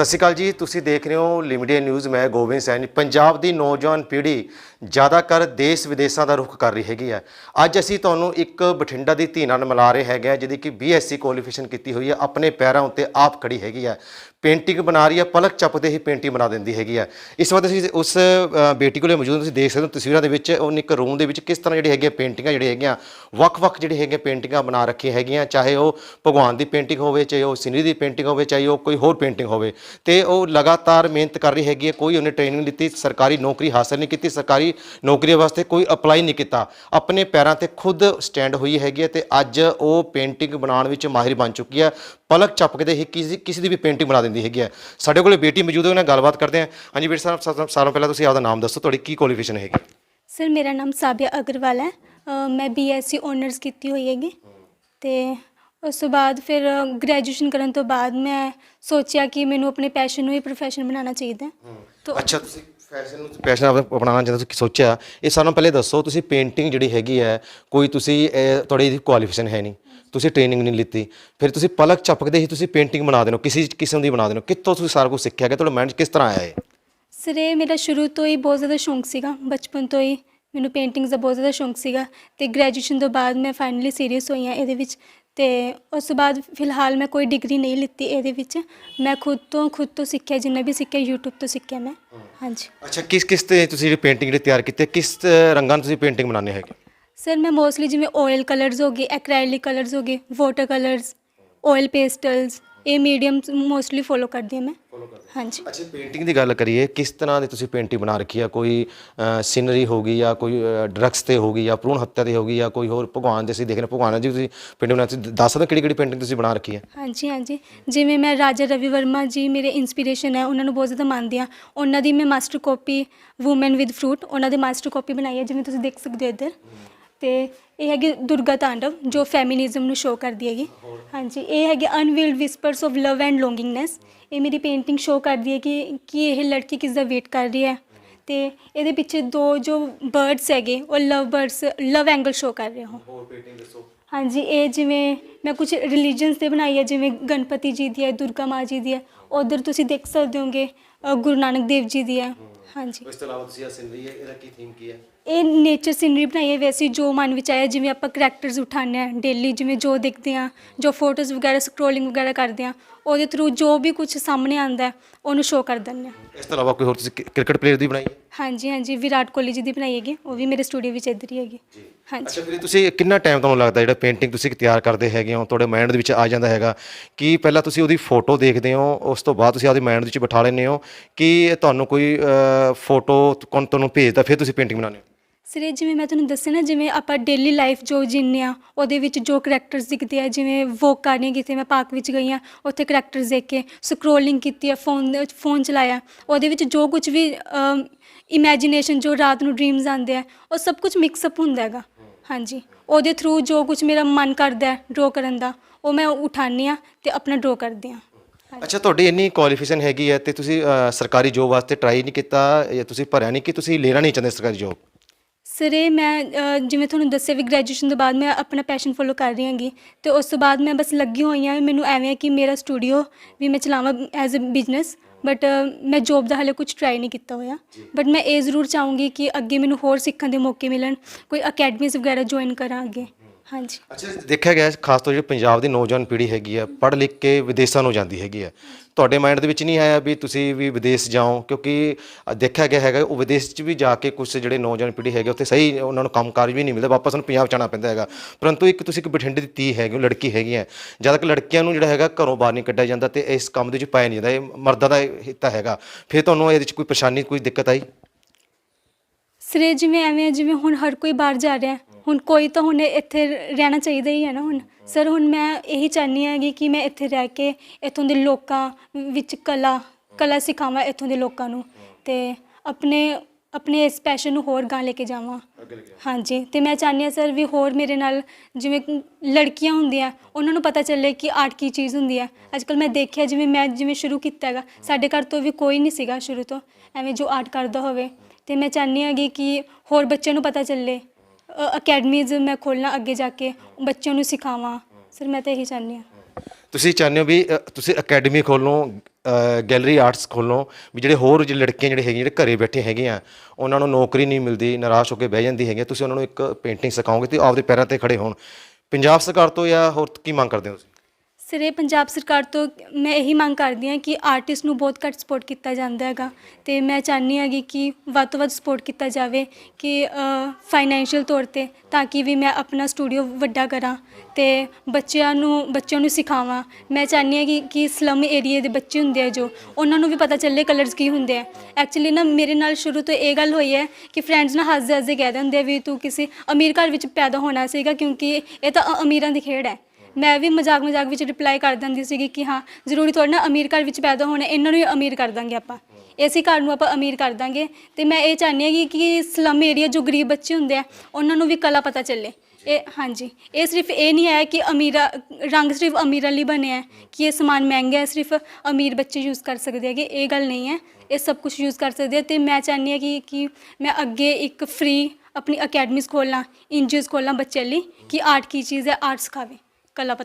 ਸਤਿ ਸ਼੍ਰੀ ਅਕਾਲ ਜੀ, ਤੁਸੀਂ ਦੇਖ ਰਹੇ ਹੋ ਲਿਮਿਟਡ ਨਿਊਜ਼ ਮੈਂ ਗੋਬਿੰਦ ਸੈਣੀ। ਪੰਜਾਬ ਦੀ ਨੌਜਵਾਨ ਪੀੜ੍ਹੀ ਜ਼ਿਆਦਾਤਰ ਦੇਸ਼ ਵਿਦੇਸ਼ਾਂ ਦਾ ਰੁਖ ਕਰ ਰਹੀ ਹੈਗੀ ਹੈ। ਅੱਜ ਅਸੀਂ ਤੁਹਾਨੂੰ ਇੱਕ ਬਠਿੰਡਾ ਦੀ ਧੀ ਨਾਲ ਮਿਲਾ ਰਹੇ ਹੈਗੇ ਆ ਜਿਹਦੀ ਕਿ ਬੀਐਸਸੀ ਕੁਆਲੀਫਿਕੇਸ਼ਨ ਕੀਤੀ ਹੋਈ ਹੈ। ਆਪਣੇ ਪੈਰਾਂ ਉੱਤੇ ਆਪ ਖੜੀ ਹੈਗੀ ਹੈ। ਪੇਂਟਿੰਗ ਬਣਾ ਰਹੀ ਹੈ, ਪਲਕ ਚੱਪਦੇ ਹੀ ਪੇਂਟਿੰਗ ਬਣਾ ਦਿੰਦੀ ਹੈਗੀ ਹੈ। ਇਸ ਵਕਤ ਅਸੀਂ ਉਸ ਬੇਟੀ ਕੋਲੇ ਮੌਜੂਦ ਤੁਸੀਂ ਦੇਖ ਸਕਦੇ ਹੋ ਤਸਵੀਰਾਂ ਦੇ ਵਿੱਚ ਉਹਨੇ ਇੱਕ ਰੂਮ ਦੇ ਵਿੱਚ ਕਿਸ ਤਰ੍ਹਾਂ ਜਿਹੜੀ ਹੈਗੀ ਪੇਂਟਿੰਗਾਂ ਜਿਹੜੀ ਹੈਗੀਆਂ, ਵੱਖ-ਵੱਖ ਜਿਹੜੀ ਹੈਗੀਆਂ ਪੇਂਟਿੰਗਾਂ ਬਣਾ ਰੱਖੀ ਹੈਗੀਆਂ, ਚਾਹੇ ਉਹ ਭਗਵਾਨ ਦੀ ਪੇਂਟਿੰਗ ਹੋਵੇ, ਚਾਹੇ ਉਹ ਸਿਨਰੀ ਦੀ ਪੇਂਟਿੰਗ ਹੋਵੇ, ਚਾਹੇ ਉਹ ਕੋਈ ਹੋਰ ਪੇਂਟਿੰਗ ਹੋਵੇ। ਤੇ ਉਹ ਲਗਾਤਾਰ ਮਿਹਨਤ ਕਰ ਰਹੀ ਹੈਗੀ ਹੈ, ਕੋਈ ਉਹਨੇ ਟ੍ਰੇਨਿੰਗ ਲਿੱਤੀ ਸਰਕਾਰੀ ਨੌਕਰੀ ਹਾਸਲ ਨਹੀਂ ਕੀਤੀ, ਸਰਕਾਰੀ ਨੌਕਰੀ ਵਾਸਤੇ ਕੋਈ ਅਪਲਾਈ ਨਹੀਂ ਕੀਤਾ। ਆਪਣੇ ਪੈਰਾਂ ਤੇ ਖੁਦ ਸਟੈਂਡ ਹੋਈ ਹੈਗੀ ਹੈ ਤੇ ਅੱਜ ਉਹ ਪੇਂਟਿੰਗ ਬਣਾਉਣ ਵਿੱਚ ਮਾਹਿਰ ਬਣ ਚੁੱਕੀ ਹੈ। ਪਲਕ ਝਪਕਦੇ ਹੀ ਕਿਸੇ ਕਿਸੇ ਦੀ ਵੀ ਪੇਂਟਿੰਗ ਬਣਾ ਦਿੰਦੀ ਹੈਗੀ ਹੈ। ਸਾਡੇ ਕੋਲੇ ਬੇਟੀ ਮੌਜੂਦ ਹੈ ਉਹਨਾਂ ਨਾਲ ਗੱਲਬਾਤ ਕਰਦੇ ਹਾਂ। ਹਾਂਜੀ ਬੇਟੀ ਸਾਹਿਬ ਸਭ ਤੋਂ ਪਹਿਲਾਂ ਤੁਸੀਂ ਆਪਦਾ ਨਾਮ ਦੱਸੋ ਤੁਹਾਡੀ ਕੀ ਕੁਆਲੀਫਿਕੇਸ਼ਨ ਹੈਗੀ? ਸਰ ਮੇਰਾ ਨਾਮ ਸਾਬਿਆ ਅਗਰਵਾਲ ਹੈ। ਅ, ਮੈਂ ਬੀਐਸਸੀ ਓਨਰਸ ਕੀਤੀ ਹੋਈ ਹੈਗੀ। ਤੇ ਉਸ ਤੋਂ ਬਾਅਦ ਫਿਰ ਗ੍ਰੈਜੂਏਸ਼ਨ ਕਰਨ ਤੋਂ ਬਾਅਦ ਮੈਂ ਸੋਚਿਆ ਕਿ ਮੈਨੂੰ ਆਪਣੇ ਪੈਸ਼ਨ ਨੂੰ ਹੀ ਪ੍ਰੋਫੈਸ਼ਨ ਬਣਾਉਣਾ ਚਾਹੀਦਾ ਹੈ। ਤੋ ਅੱਛਾ ਤੁਸੀਂ ਫੈਸ਼ਨ ਨੂੰ ਪੈਸ਼ਨ ਅਪਣਾਉਣਾ ਚਾਹੁੰਦੇ ਤੁਸੀਂ ਸੋਚਿਆ ਇਹ ਸਾਨੂੰ ਪਹਿਲੇ ਦੱਸੋ ਤੁਸੀਂ ਪੇਂਟਿੰਗ ਜਿਹੜੀ ਹੈਗੀ ਹੈ ਕੋਈ ਤੁਸੀਂ ਇਹ, ਤੁਹਾਡੀ ਇਹਦੀ ਕੁਆਲੀਫਿਕੇਸ਼ਨ ਹੈ ਨਹੀਂ। ਤੁਸੀਂ ਟ੍ਰੇਨਿੰਗ ਨਹੀਂ ਲਿੱਤੀ। ਫਿਰ ਤੁਸੀਂ ਪਲਕ ਝਪਕਦੇ ਹੀ ਤੁਸੀਂ ਪੇਂਟਿੰਗ ਬਣਾ ਦੇਣੋ ਕਿਸੇ ਕਿਸਮ ਦੀ ਬਣਾ ਦੇਣੋ। ਕਿੱਥੋਂ ਤੁਸੀਂ ਸਾਰਾ ਕੁਝ ਸਿੱਖਿਆ ਕਿ ਤੁਹਾਡਾ ਮਾਈਂਡ ਕਿਸ ਤਰ੍ਹਾਂ ਆਇਆ ਇਹ? ਸਰ ਇਹ ਮੇਰਾ ਸ਼ੁਰੂ ਤੋਂ ਹੀ ਬਹੁਤ ਜ਼ਿਆਦਾ ਸ਼ੌਂਕ ਸੀਗਾ। ਬਚਪਨ ਤੋਂ ਹੀ ਮੈਨੂੰ ਪੇਂਟਿੰਗਸ ਦਾ ਬਹੁਤ ਜ਼ਿਆਦਾ ਸ਼ੌਂਕ ਸੀਗਾ। ਤੇ ਗ੍ਰੈਜੂਏਸ਼ਨ ਤੋਂ ਬਾਅਦ ਮੈਂ ਫਾਈਨਲੀ ਸੀਰੀਅਸ ਹੋਈ ਹਾਂ। ਇਹਦੇ ਵਿੱਚ ਤੇ ਉਸ ਤੋਂ ਬਾਅਦ ਫਿਲਹਾਲ ਮੈਂ ਕੋਈ ਡਿਗਰੀ ਨਹੀਂ ਲਿੱਤੀ ਇਹਦੇ ਵਿੱਚ। ਮੈਂ ਖੁਦ ਤੋਂ ਖੁਦ ਤੋਂ ਸਿੱਖਿਆ ਜਿੰਨਾ ਵੀ ਸਿੱਖਿਆ YouTube ਤੋਂ ਸਿੱਖਿਆ ਮੈਂ। ਹਾਂਜੀ। ਅੱਛਾ ਕਿਸ ਕਿਸ ਤੇ ਤੁਸੀਂ ਜਿਹੜੀ ਪੇਂਟਿੰਗ ਜਿਹੜੀ ਤਿਆਰ ਕੀਤੀ ਹੈ, ਕਿਸ ਅ, ਰੰਗਾਂ ਨਾਲ ਤੁਸੀਂ ਪੇਂਟਿੰਗ ਬਣਾਉਂਦੇ ਹੈਗੇ? ਸਰ ਮੈਂ ਮੋਸਟਲੀ ਜਿਵੇਂ ਆਇਲ ਕਲਰਸ ਹੋ ਗਏ ਐਕ੍ਰਾਇਲਿਕ ਕਲਰਸ ਹੋ ਗਏ ਵਾਟਰ ਕਲਰਸ ਆਇਲ ਪੇਸਟਲਸ ਇਹ ਮੀਡੀਅਮ ਮੋਸਟਲੀ ਫੋਲੋ ਕਰਦੀ ਹਾਂ ਮੈਂ। ਹਾਂਜੀ। ਅੱਛਾ ਪੇਂਟਿੰਗ ਦੀ ਗੱਲ ਕਰੀਏ ਕਿਸ ਤਰ੍ਹਾਂ ਦੀ ਤੁਸੀਂ ਪੇਂਟਿੰਗ ਬਣਾ ਰੱਖੀ ਆ? ਕੋਈ ਸੀਨਰੀ ਹੋਗੀ ਜਾਂ ਕੋਈ ਡਰੱਗਸ ਤੇ ਹੋਗੀ ਜਾਂ ਭਰੂਣ ਹੱਤਿਆ ਤੇ ਹੋਗੀ ਜਾਂ ਕੋਈ ਹੋਰ ਭਗਵਾਨ ਦੇ ਅਸੀਂ ਦੇਖ ਰਹੇ ਭਗਵਾਨ ਜੀ ਤੁਸੀਂ ਪੇਂਟਿੰਗ ਬਣਾ ਤੁਸੀਂ ਦੱਸ ਸਕਦੇ ਕਿਹੜੀ ਕਿਹੜੀ ਪੇਂਟਿੰਗ ਤੁਸੀਂ ਬਣਾ ਰੱਖੀ ਹੈ ਹਾਂਜੀ ਹਾਂਜੀ। ਜਿਵੇਂ ਮੈਂ ਰਾਜਾ ਰਵੀ ਵਰਮਾ ਜੀ ਮੇਰੇ ਇਨਸਪੀਰੇਸ਼ਨ ਹੈ ਉਹਨਾਂ ਨੂੰ ਬਹੁਤ ਜ਼ਿਆਦਾ ਮੰਨਦੀ ਹਾਂ। ਉਹਨਾਂ ਦੀ ਮੈਂ master copy woman with fruit ਉਹਨਾਂ ਦੇ ਮਾਸਟਰ ਕਾਪੀ ਬਣਾਈ ਹੈ ਜਿਵੇਂ ਤੁਸੀਂ ਦੇਖ ਸਕਦੇ ਹੋ ਇੱਧਰ। ਤੇ ਇਹ ਹੈਗੀ ਦੁਰਗਾ ਤਾਂਡਵ ਜੋ ਫੈਮਿਨਿਜ਼ਮ ਨੂੰ ਸ਼ੋ ਕਰਦੀ ਹੈਗੀ। ਹਾਂਜੀ ਇਹ ਹੈਗੇ unveiled whispers of love and longingness ਇਹ ਮੇਰੀ ਪੇਂਟਿੰਗ ਸ਼ੋ ਕਰਦੀ ਹੈ ਕਿ ਕਿ ਇਹ ਲੜਕੀ ਕਿਸ ਦਾ ਵੇਟ ਕਰ ਰਹੀ ਹੈ। ਤੇ ਇਹਦੇ ਪਿੱਛੇ ਦੋ ਜੋ ਬਰਡਸ ਹੈਗੇ ਉਹ love birds love angle show ਕਰ ਰਹੇ ਹੋ ਹੋਰ ਪੇਂਟਿੰਗ ਦੱਸੋ। ਹਾਂਜੀ ਇਹ ਜਿਵੇਂ ਮੈਂ ਕੁਝ ਰਿਲੀਜੀਅਨਸ ਤੇ ਬਣਾਈ ਹੈ ਜਿਵੇਂ ਗਣਪਤੀ ਜੀ ਦੀ ਹੈ ਦੁਰਗਾ ਮਾਂ ਜੀ ਦੀ ਹੈ। ਉਧਰ ਤੁਸੀਂ ਦੇਖ ਸਕਦੇ ਹੋਗੇ ਗੁਰੂ ਨਾਨਕ ਦੇਵ ਜੀ ਦੀ ਹੈ। ਹਾਂਜੀ। ਇਸ ਤੋਂ ਇਲਾਵਾ ਤੁਸੀਂ ਆ ਸੀਨਰੀ ਹੈ ਇਹਦਾ ਕੀ ਥੀਮ ਕੀ ਹੈ? ਇਹ ਨੇਚਰ ਸੀਨਰੀ ਬਣਾਈ ਹੈ ਵੈਸੇ ਜੋ ਮਨ ਵਿੱਚ ਆਇਆ ਜਿਵੇਂ ਆਪਾਂ ਕਰੈਕਟਰਸ ਉਠਾਉਂਦੇ ਆ ਡੇਲੀ ਜਿਵੇਂ ਜੋ ਦੇਖਦੇ ਆ ਜੋ ਫੋਟੋਜ਼ ਵਗੈਰਾ ਸਕਰੋਲਿੰਗ ਵਗੈਰਾ ਕਰਦੇ ਆ ਉਹਦੇ ਥਰੂ ਜੋ ਵੀ ਕੁਝ ਸਾਹਮਣੇ ਆਉਂਦਾ ਹੈ, ਉਹਨੂੰ ਸ਼ੋ ਕਰ ਦਿੰਦੇ ਆ ਇਸ ਤੋਂ ਇਲਾਵਾ ਕੋਈ ਹੋਰ ਤੁਸੀਂ ਕ੍ਰਿਕਟ ਪਲੇਅਰ ਦੀ ਬਣਾਈ ਹੈ? ਹਾਂਜੀ ਹਾਂਜੀ ਵਿਰਾਟ ਕੋਹਲੀ ਜੀ ਦੀ ਬਣਾਈ ਹੈਗੀ ਉਹ ਵੀ ਮੇਰੇ ਸਟੂਡੀਓ ਵਿੱਚ ਇੱਧਰ ਹੀ ਹੈਗੀ। ਹਾਂਜੀ। ਅੱਛਾ ਫਿਰ ਤੁਸੀਂ ਕਿੰਨਾ ਟਾਈਮ ਤੁਹਾਨੂੰ ਲੱਗਦਾ ਜਿਹੜਾ ਪੇਂਟਿੰਗ ਤੁਸੀਂ ਤਿਆਰ ਕਰਦੇ ਹੈਗੇ ਹੋ ਤੁਹਾਡੇ ਮਾਈਂਡ ਦੇ ਵਿੱਚ ਆ ਜਾਂਦਾ ਹੈਗਾ ਕਿ ਪਹਿਲਾਂ ਤੁਸੀਂ ਉਹਦੀ ਫੋਟੋ ਦੇਖਦੇ ਹੋ ਉਸ ਤੋਂ ਬਾਅਦ ਤੁਸੀਂ ਆਪਦੇ ਮਾਈਂਡ ਦੇ ਵਿੱਚ ਬਿਠਾ ਲੈਂਦੇ ਹੋ ਕਿ ਤੁਹਾਨੂੰ ਕੋਈ ਫੋਟੋ ਕੋਣ ਤੁਹਾਨੂੰ ਭੇਜਦਾ ਫਿਰ ਤੁਸੀਂ ਪੇਂਟਿੰਗ ਬਣਾਉਂਦੇ ਹੋ? ਸਰ ਇਹ ਜਿਵੇਂ ਮੈਂ ਤੁਹਾਨੂੰ ਦੱਸਿਆ ਨਾ, ਜਿਵੇਂ ਆਪਾਂ ਡੇਲੀ ਲਾਈਫ ਜੋ ਜੀਂਦੇ ਆ, ਉਹਦੇ ਵਿੱਚ ਜੋ ਕਰੈਕਟਰਸ ਦਿਖਦੇ ਆ, ਜਿਵੇਂ ਵੋਕ ਕਰਨੀ ਕਿਤੇ ਮੈਂ ਪਾਰਕ ਵਿੱਚ ਗਈ ਆ, ਉੱਥੇ ਕਰੈਕਟਰਸ ਦੇਖ ਕੇ ਸਕਰੋਲਿੰਗ ਕੀਤੀ ਆ ਫੋਨ ਦੇ ਫੋਨ ਚਲਾਇਆ। ਉਹਦੇ ਵਿੱਚ ਜੋ ਕੁਝ ਵੀ ਇਮੇਜਿਨੇਸ਼ਨ ਜੋ ਰਾਤ ਨੂੰ ਡ੍ਰੀਮਸ ਆਉਂਦੇ ਆ, ਉਹ ਸਭ ਕੁਝ ਮਿਕਸ ਅਪ ਹੁੰਦਾ ਹੈਗਾ। ਹਾਂਜੀ। ਉਹਦੇ ਥਰੂ ਜੋ ਕੁਝ ਮੇਰਾ ਮਨ ਕਰਦਾ ਡਰੋ ਕਰਨ ਦਾ, ਉਹ ਮੈਂ ਉਠਾਉਂਦੀ ਆ ਤੇ ਆਪਣਾ ਡਰਾ ਕਰਦੀ ਆ ਅੱਛਾ, ਤੁਹਾਡੀ ਇੰਨੀ ਕੁਆਲੀਫਿਕੇਸ਼ਨ ਹੈਗੀ ਹੈ ਤੇ ਤੁਸੀਂ ਸਰਕਾਰੀ ਜੋਬ ਵਾਸਤੇ ਟਰਾਈ ਨਹੀਂ ਕੀਤਾ ਜਾਂ ਤੁਸੀਂ ਭਰਿਆ ਨਹੀਂ, ਕਿ ਤੁਸੀਂ ਲੈਣਾ ਨਹੀਂ ਚਾਹੁੰਦੇ ਸਰਕਾਰੀ ਜੋਬ ਸਰ ਇਹ ਮੈਂ ਅ, ਜਿਵੇਂ ਤੁਹਾਨੂੰ ਦੱਸਿਆ ਵੀ ਗ੍ਰੈਜੂਏਸ਼ਨ ਤੋਂ ਬਾਅਦ ਮੈਂ ਆਪਣਾ ਪੈਸ਼ਨ ਫੋਲੋ ਕਰ ਰਹੀ ਹਾਂਗੀ ਤੇ ਉਸ ਤੋਂ ਬਾਅਦ ਮੈਂ ਬਸ ਲੱਗੀ ਹੋਈ ਹਾਂ ਮੈਨੂੰ ਐਵੇਂ ਹੈ ਕਿ ਮੇਰਾ ਸਟੂਡੀਓ ਵੀ ਮੈਂ ਚਲਾਵਾਂ ਐਜ਼ ਅ ਬਿਜ਼ਨਸ ਬਟ ਮੈਂ ਜੋਬ ਦਾ ਹਾਲੇ ਕੁਝ ਟਰਾਈ ਨਹੀਂ ਕੀਤਾ ਹੋਇਆ ਬਟ ਮੈਂ ਇਹ ਜ਼ਰੂਰ ਚਾਹੂੰਗੀ ਕਿ ਅੱਗੇ ਮੈਨੂੰ ਹੋਰ ਸਿੱਖਣ ਦੇ ਮੌਕੇ ਮਿਲਣ ਕੋਈ ਅਕੈਡਮੀਜ਼ ਵਗੈਰਾ ਜੁਆਇਨ ਕਰਾਂ ਅੱਗੇ। ਹਾਂਜੀ। ਅੱਛਾ ਦੇਖਿਆ ਗਿਆ ਹੈ, ਖਾਸ ਤੌਰ ਜਿਹੜੀ ਪੰਜਾਬ ਦੀ ਨੌਜਵਾਨ ਪੀੜ੍ਹੀ ਹੈਗੀ ਆ ਪੜ੍ਹ ਲਿਖ ਕੇ ਵਿਦੇਸ਼ਾਂ ਨੂੰ ਜਾਂਦੀ ਹੈਗੀ ਆ। ਤੁਹਾਡੇ ਮਾਈਂਡ ਦੇ ਵਿੱਚ ਨਹੀਂ ਆਇਆ ਵੀ ਤੁਸੀਂ ਵੀ ਵਿਦੇਸ਼ ਜਾਓ ਕਿਉਂਕਿ ਅ, ਦੇਖਿਆ ਗਿਆ ਹੈਗਾ ਉਹ ਵਿਦੇਸ਼ 'ਚ ਵੀ ਜਾ ਕੇ ਕੁਝ ਜਿਹੜੇ ਨੌਜਵਾਨ ਪੀੜ੍ਹੀ ਹੈਗੇ ਉੱਥੇ ਸਹੀ ਉਹਨਾਂ ਨੂੰ ਕੰਮਕਾਜ ਵੀ ਨਹੀਂ ਮਿਲਦਾ ਵਾਪਸ ਨੂੰ ਪੰਜਾਬ ਆਉਣਾ ਪੈਂਦਾ ਹੈਗਾ। ਪਰੰਤੂ ਇੱਕ ਤੁਸੀਂ ਇੱਕ ਬਠਿੰਡੇ ਦੀ ਧੀ ਹੈਗੀ ਹੋ, ਲੜਕੀ ਹੈਗੀ ਹੈ ਜਦ ਤੱਕ ਲੜਕੀਆਂ ਨੂੰ ਜਿਹੜਾ ਹੈਗਾ ਘਰੋਂ ਬਾਹਰ ਨਹੀਂ ਕੱਢਿਆ ਜਾਂਦਾ ਤੇ ਇਸ ਕੰਮ ਦੇ ਵਿੱਚ ਪਾਇਆ ਨਹੀਂ ਜਾਂਦਾ ਇਹ ਮਰਦਾਂ ਦਾ ਹਿੱਤਾ ਹੈਗਾ। ਫਿਰ ਤੁਹਾਨੂੰ ਇਹਦੇ ਵਿੱਚ ਕੋਈ ਪਰੇਸ਼ਾਨੀ ਕੋਈ ਦਿੱਕਤ ਆਈ? ਸਰ ਇਹ ਜਿਵੇਂ ਐਵੇਂ ਹੈ ਜਿਵੇਂ ਹੁਣ ਹਰ ਕੋਈ ਬਾਹਰ ਜਾ ਰਿਹਾ ਹੈ। ਹੁਣ ਕੋਈ ਤਾਂ ਹੁਣ ਇੱਥੇ ਰਹਿਣਾ ਚਾਹੀਦਾ ਹੀ ਹੈ ਨਾ ਹੁਣ। ਸਰ ਹੁਣ ਮੈਂ ਇਹੀ ਚਾਹਨੀ ਹੈਗੀ ਕਿ ਮੈਂ ਇੱਥੇ ਰਹਿ ਕੇ ਇੱਥੋਂ ਦੇ ਲੋਕਾਂ ਵਿੱਚ ਕਲਾ ਕਲਾ ਸਿਖਾਵਾਂ ਇੱਥੋਂ ਦੇ ਲੋਕਾਂ ਨੂੰ ਤੇ ਆਪਣੇ ਆਪਣੇ ਇਸ ਪੈਸ਼ਨ ਨੂੰ ਹੋਰ ਗਾਂ ਲੈ ਕੇ ਜਾਵਾਂ। ਹਾਂਜੀ ਤੇ ਮੈਂ ਚਾਹੁੰਦੀ ਹਾਂ ਸਰ ਵੀ ਹੋਰ ਮੇਰੇ ਨਾਲ ਜਿਵੇਂ ਲੜਕੀਆਂ ਹੁੰਦੀਆਂ ਉਹਨਾਂ ਨੂੰ ਪਤਾ ਚੱਲੇ ਕਿ ਆਰਟ ਕੀ ਚੀਜ਼ ਹੁੰਦੀ ਹੈ। ਅੱਜ ਕੱਲ ਮੈਂ ਦੇਖਿਆ ਜਿਵੇਂ ਮੈਂ ਜਿਵੇਂ ਸ਼ੁਰੂ ਕੀਤਾ ਹੈਗਾ ਸਾਡੇ ਘਰ ਤੋਂ ਵੀ ਕੋਈ ਨਹੀਂ ਸੀਗਾ ਸ਼ੁਰੂ ਤੋਂ ਐਵੇਂ ਜੋ ਆਰਟ ਕਰਦਾ ਹੋਵੇ। ਤੇ ਮੈਂ ਚਾਹੁੰਦੀ ਹਾਂਗੀ ਕਿ ਹੋਰ ਬੱਚਿਆਂ ਨੂੰ ਪਤਾ ਚੱਲੇ ਅਕੈਡਮੀਜ਼ ਮੈਂ ਖੋਲ੍ਹਣਾ ਅੱਗੇ ਜਾ ਕੇ ਬੱਚਿਆਂ ਨੂੰ ਸਿਖਾਵਾਂ। ਸਰ ਮੈਂ ਤਾਂ ਇਹੀ ਚਾਹੁੰਦੀ ਹਾਂ। ਤੁਸੀਂ ਚਾਹੁੰਦੇ ਹੋ ਵੀ ਅ, ਤੁਸੀਂ ਅਕੈਡਮੀ ਖੋਲੋ ਗੈਲਰੀ ਆਰਟਸ ਖੋਲੋ ਵੀ ਜਿਹੜੇ ਹੋਰ ਜਿਹੜੇ ਲੜਕੀਆਂ ਜਿਹੜੇ ਹੈਗੇ ਜਿਹੜੇ ਘਰੇ ਬੈਠੇ ਹੈਗੇ ਆ ਉਹਨਾਂ ਨੂੰ ਨੌਕਰੀ ਨਹੀਂ ਮਿਲਦੀ ਨਿਰਾਸ਼ ਹੋ ਕੇ ਬਹਿ ਜਾਂਦੀ ਹੈਗੀ ਤੁਸੀਂ ਉਹਨਾਂ ਨੂੰ ਇੱਕ ਪੇਂਟਿੰਗ ਸਿਖਾਓਗੇ ਤੇ ਉਹ ਆਪਦੇ ਪੈਰਾਂ ਤੇ ਖੜੇ ਹੋਣ। ਪੰਜਾਬ ਸਰਕਾਰ ਤੋਂ ਜਾਂ ਹੋਰ ਕੀ ਮੰਗ ਕਰਦੇ ਹੋ ਤੁਸੀਂ? ਸਰ ਇਹ ਪੰਜਾਬ ਸਰਕਾਰ ਤੋਂ ਮੈਂ ਇਹੀ ਮੰਗ ਕਰਦੀ ਹਾਂ ਕਿ ਆਰਟਿਸਟ ਨੂੰ ਬਹੁਤ ਘੱਟ ਸਪੋਰਟ ਕੀਤਾ ਜਾਂਦਾ ਹੈਗਾ ਤੇ ਮੈਂ ਚਾਹੁੰਦੀ ਹੈਗੀ ਕਿ ਵੱਧ ਤੋਂ ਵੱਧ ਸਪੋਰਟ ਕੀਤਾ ਜਾਵੇ ਕਿ ਫਾਈਨੈਂਸ਼ੀਅਲ ਤੌਰ ਤੇ ਤਾਂ ਕਿ ਵੀ ਮੈਂ ਆਪਣਾ ਸਟੂਡੀਓ ਵੱਡਾ ਕਰਾਂ ਤੇ ਬੱਚਿਆਂ ਨੂੰ ਬੱਚਿਆਂ ਨੂੰ ਸਿਖਾਵਾਂ। ਮੈਂ ਚਾਹੁੰਦੀ ਹਾਂ ਕਿ ਕਿ ਸਲਮ ਏਰੀਏ ਦੇ ਬੱਚੇ ਹੁੰਦੇ ਆ ਜੋ, ਉਹਨਾਂ ਨੂੰ ਵੀ ਪਤਾ ਚੱਲੇ ਕਲਰਸ ਕੀ ਹੁੰਦੇ ਆ। ਐਕਚੁਅਲੀ ਨਾ ਮੇਰੇ ਨਾਲ ਸ਼ੁਰੂ ਤੋਂ ਇਹ ਗੱਲ ਹੋਈ ਹੈ ਕਿ ਫਰੈਂਡਸ ਨਾ ਹੱਸਦੇ ਹੱਸਦੇ ਕਹਿ ਦਿੰਦੇ ਆ ਵੀ ਤੂੰ ਕਿਸੇ ਅਮੀਰ ਘਰ ਵਿੱਚ ਪੈਦਾ ਹੋਣਾ ਸੀਗਾ ਕਿਉਂਕਿ ਇਹ ਤਾਂ ਅਮੀਰਾਂ ਦੀ ਖੇਡ ਹੈ। ਮੈਂ ਵੀ ਮਜ਼ਾਕ ਮਜ਼ਾਕ ਵਿੱਚ ਰਿਪਲਾਈ ਕਰ ਦਿੰਦੀ ਸੀਗੀ ਕਿ ਹਾਂ, ਜ਼ਰੂਰੀ ਥੋੜ੍ਹਾ ਨਾ ਅਮੀਰ ਘਰ ਵਿੱਚ ਪੈਦਾ ਹੋਣਾ, ਇਹਨਾਂ ਨੂੰ ਵੀ ਅਮੀਰ ਕਰ ਦਾਂਗੇ ਆਪਾਂ। ਇਸੇ ਘਰ ਨੂੰ ਆਪਾਂ ਅਮੀਰ ਕਰ ਦਾਂਗੇ। ਤੇ ਮੈਂ ਇਹ ਚਾਹੁੰਦੀ ਹਾਂ ਕਿ ਕਿ ਸਲਮ ਏਰੀਆ ਜੋ ਗਰੀਬ ਬੱਚੇ ਹੁੰਦੇ ਆ, ਉਹਨਾਂ ਨੂੰ ਵੀ ਕਲਾ ਪਤਾ ਚੱਲੇ। ਇਹ ਹਾਂਜੀ, ਇਹ ਸਿਰਫ ਇਹ ਨਹੀਂ ਹੈ ਕਿ ਅਮੀਰਾ ਰੰਗ ਸਿਰਫ ਅਮੀਰਾਂ ਲਈ ਬਣਿਆ ਹੈ ਕਿ ਇਹ ਸਮਾਨ ਮਹਿੰਗਾ ਹੈ, ਸਿਰਫ ਅਮੀਰ ਬੱਚੇ ਯੂਜ਼ ਕਰ ਸਕਦੇ ਹੈਗੇ, ਇਹ ਗੱਲ ਨਹੀਂ ਹੈ। ਇਹ ਸਭ ਕੁਝ ਯੂਜ਼ ਕਰ ਸਕਦੇ ਆ। ਤੇ ਮੈਂ ਚਾਹੁੰਦੀ ਹਾਂ ਕਿ ਕਿ ਮੈਂ ਅੱਗੇ ਇੱਕ ਫ੍ਰੀ ਆਪਣੀ ਅਕੈਡਮੀਜ਼ ਖੋਲ੍ਹਾਂ ਇੰਜੀਸ ਖੋਲ੍ਹਾਂ ਬੱਚਿਆਂ ਲਈ, ਕਿ ਆਰਟ ਕੀ ਚੀਜ਼ ਹੈ ਆਰਟ ਸਿਖਾਵੇ। ਕਲਾ ਪਤਾ